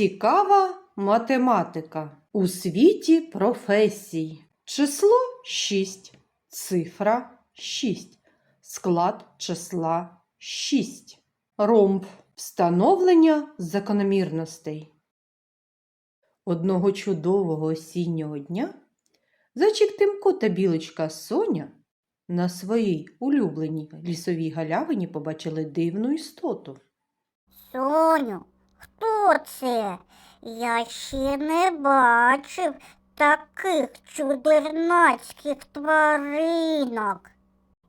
Цікава математика у світі професій. Число 6, цифра 6, склад числа 6, ромб, встановлення закономірностей. Одного чудового осіннього дня зайчик Тимко та білочка Соня на своїй улюбленій лісовій галявині побачили дивну істоту. Соню, хто це? Я ще не бачив таких чудернацьких тваринок.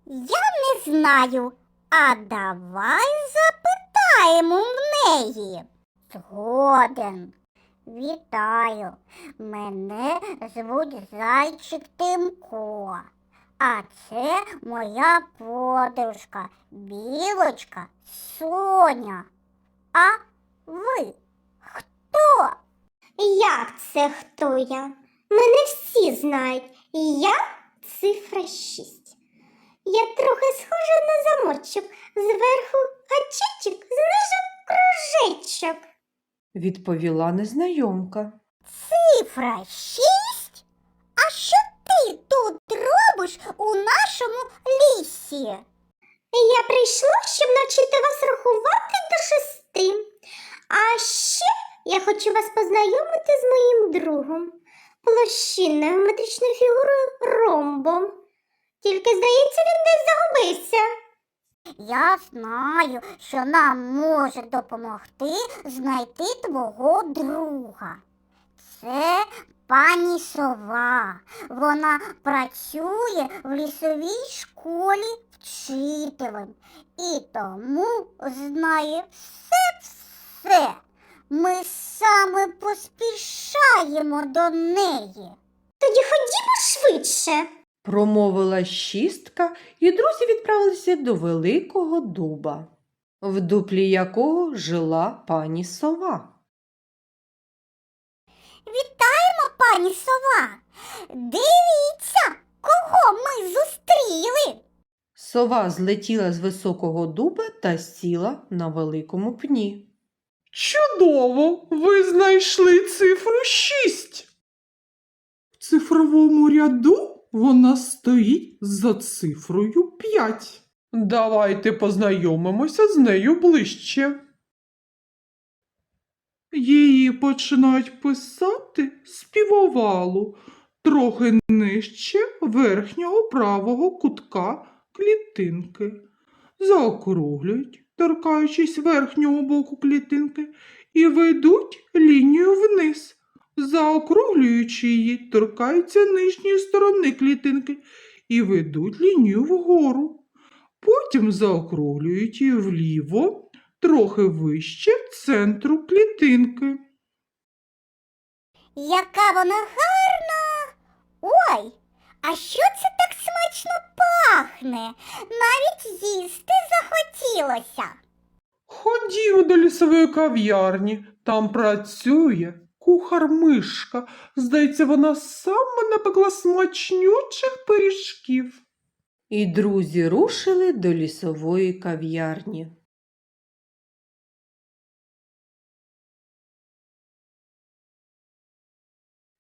Я не знаю, а давай запитаємо в неї. Згоден. Вітаю. Мене звуть Зайчик Тимко. А це моя подружка, білочка Соня. А ви хто? Як це хто я? Мене всі знають. Я цифра 6. Я трохи схожа на замочок. Зверху гачечок, знизу кружечок. Відповіла незнайомка. Цифра шість? А що ти тут робиш у нашому лісі? Я прийшла, щоб навчити вас рахувати до шести. А ще я хочу вас познайомити з моїм другом, площинною метричною фігурою ромбом. Тільки, здається, він десь загубився. Я знаю, що нам може допомогти знайти твого друга. Це пані сова. Вона працює в лісовій школі вчителем і тому знає все-все. Ми саме поспішаємо до неї. Тоді ходімо швидше. Промовила шістка, і друзі відправилися до великого дуба, в дуплі якого жила пані сова. Вітаємо, пані сова. Дивіться, кого ми зустріли. Сова злетіла з високого дуба та сіла на великому пні. Чудово! Ви знайшли цифру 6. В цифровому ряду вона стоїть за цифрою 5. Давайте познайомимося з нею ближче. Її починають писати з трохи нижче верхнього правого кутка клітинки. Заокруглюють, торкаючись верхнього боку клітинки, і ведуть лінію вниз. Заокруглюючи її, торкаються нижньої сторони клітинки і ведуть лінію вгору. Потім заокруглюють її вліво, трохи вище центру клітинки. Яка вона гарна. Ой, а що це смачно пахне? Навіть їсти захотілося. Ходімо до лісової кав'ярні. Там працює кухар-мишка. Здається, вона саме напекла смачнючих пиріжків. І друзі рушили до лісової кав'ярні.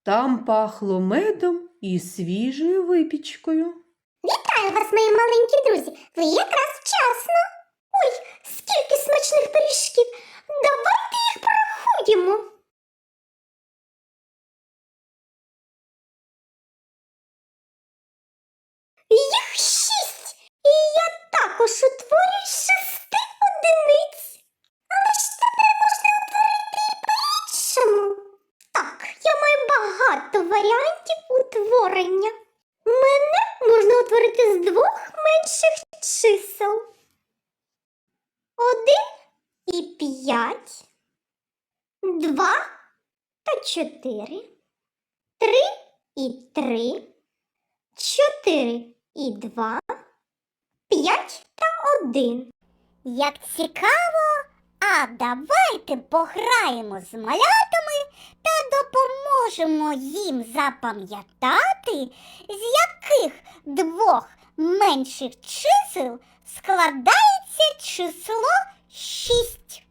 Там пахло медом і свіжою випічкою. Вітаю вас, мої маленькі друзі. Ви якраз вчасно. Ой, скільки смачних пиріжків. Давайте їх проходимо. Їх шість. І я також утворюю з два та чотири, три і три, чотири і два, п'ять та один. Як цікаво, а давайте пограємо з малятами та допоможемо їм запам'ятати, з яких двох менших чисел складається число 6.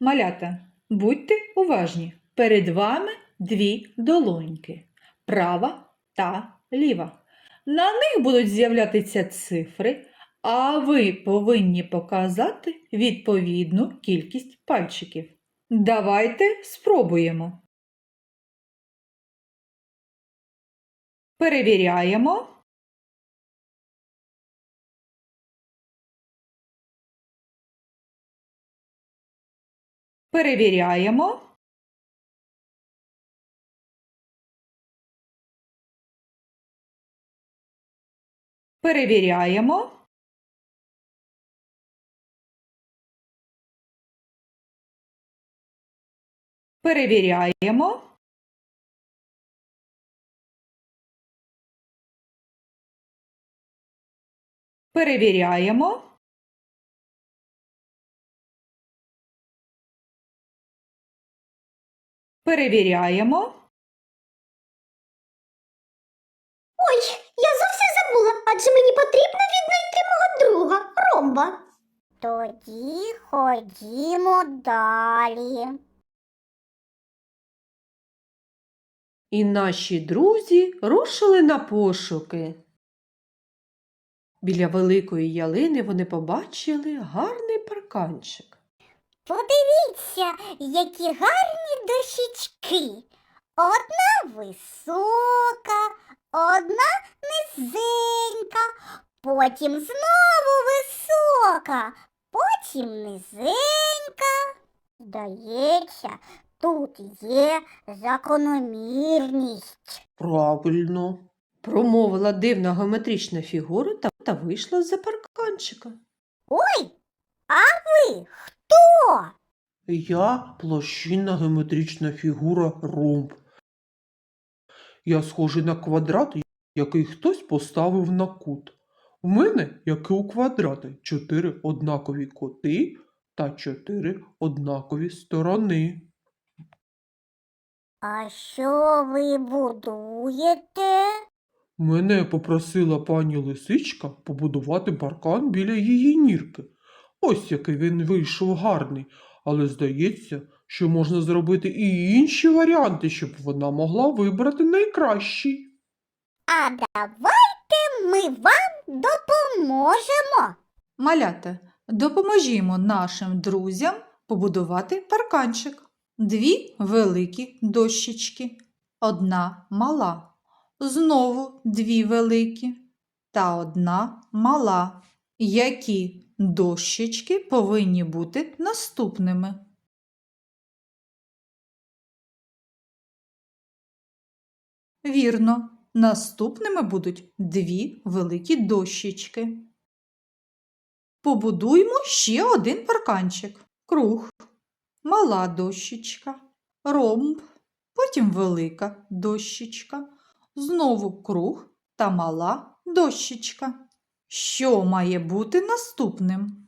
Малята, Будьте уважні. Перед вами дві долоньки права та ліва. На них будуть з'являтися цифри, а ви повинні показати відповідну кількість пальчиків. Давайте спробуємо. Перевіряємо. Перевіряємо. Перевіряємо. Перевіряємо. Перевіряємо. Перевіряємо. Ой, я зовсім забула, адже мені потрібно віднайти мого друга Ромба. Тоді ходімо далі. І наші друзі рушили на пошуки. Біля великої ялини вони побачили гарний парканчик. Подивіться, які гарні дощечки. Одна висока, одна низенька, потім знову висока, потім низенька. Здається, тут є закономірність. Правильно. Промовила дивна геометрична фігура та, та вийшла з-за парканчика. Ой, а ви хто? Я площинна геометрична фігура ромб. Я схожий на квадрат, який хтось поставив на кут. У мене, як і у квадрата, чотири однакові кути та чотири однакові сторони. А що ви будуєте? Мене попросила пані лисичка побудувати паркан біля її нірки. Ось який він вийшов гарний, але здається, що можна зробити і інші варіанти, щоб вона могла вибрати найкращий. А давайте ми вам допоможемо. Малята, допоможімо нашим друзям побудувати парканчик. Дві великі дощечки, одна мала. Знову дві великі та одна мала. Які дощечки повинні бути наступними? Вірно, наступними будуть дві великі дощечки. Побудуймо ще один парканчик. Круг, мала дощечка, ромб, потім велика дощечка, знову круг та мала дощечка. Що має бути наступним?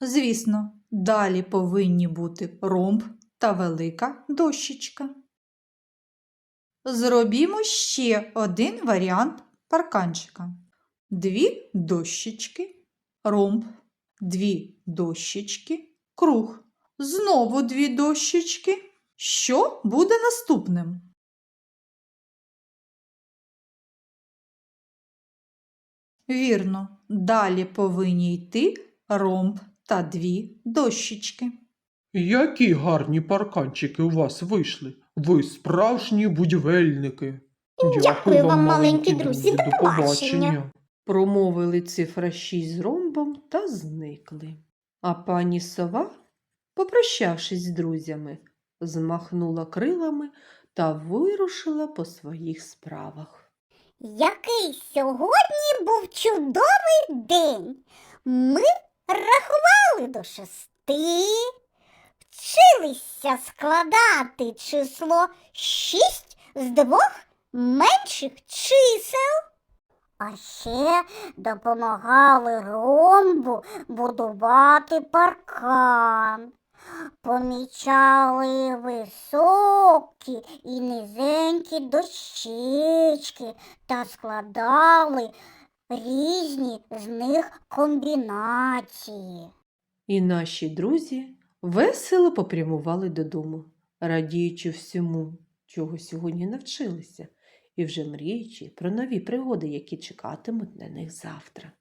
Звісно, далі повинні бути ромб та велика дощечка. Зробімо ще один варіант парканчика. Дві дощечки, ромб, дві дощечки, круг. Знову дві дощечки. Що буде наступним? Вірно, далі повинні йти ромб та дві дощечки. Які гарні парканчики у вас вийшли. Ви справжні будівельники. Дякую вам, маленькі друзі. До побачення. Промовили цифра 6 з ромбом та зникли. А пані сова, попрощавшись з друзями, змахнула крилами та вирушила по своїх справах. Який сьогодні був чудовий день. Ми рахували до шести, вчилися складати число шість з двох менших чисел. А ще допомагали ромбу будувати паркан. Помічали високі і низенькі дощечки та складали різні з них комбінації. І наші друзі весело попрямували додому, радіючи всьому, чого сьогодні навчилися, і вже мріючи про нові пригоди, які чекатимуть на них завтра.